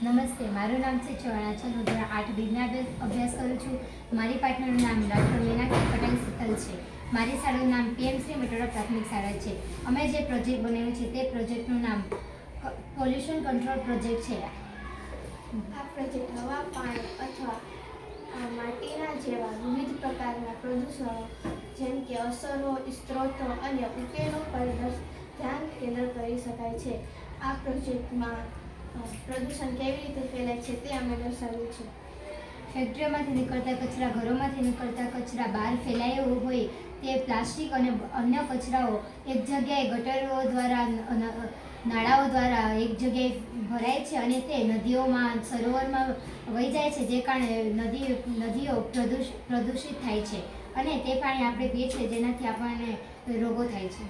નમસ્તે, મારું નામ છે હું ધોરણ આઠ બીના અભ્યાસ કરું છું. મારી પાર્ટનરનું નામ ડૉક્ટર મીનાક્ષી પટેલ શીતલ છે. મારી શાળાનું નામ પીએમ શ્રી મેટોડા પ્રાથમિક શાળા છે. અમે જે પ્રોજેક્ટ બનાવ્યું છે તે પ્રોજેક્ટનું નામ પોલ્યુશન કંટ્રોલ પ્રોજેક્ટ છે. આ પ્રોજેક્ટ હવા, પાણી અથવા માટીના જેવા વિવિધ પ્રકારના પ્રદૂષણો જેમ કે અસરો, સ્ત્રોતો અને ઉકેલો પર ધ્યાન કેન્દ્ર કરી શકાય છે. આ પ્રોજેક્ટમાં પ્રદૂષણ કેવી રીતે ફેલાય છે તે અમે દર્શાવ્યું છે. ફેક્ટરીઓમાંથી નીકળતા કચરા, ઘરોમાંથી નીકળતા કચરા બહાર ફેલાયો હોય તે પ્લાસ્ટિક અને અન્ય કચરાઓ એક જગ્યાએ ગટરો દ્વારા નાળાઓ દ્વારા એક જગ્યાએ ભરાય છે અને તે નદીઓમાં, સરોવરમાં વહી જાય છે, જે કારણે નદી, નદીઓ પ્રદૂષ, પ્રદૂષિત થાય છે અને તે પાણી આપણે પીએ છીએ જેનાથી આપણને રોગો થાય છે.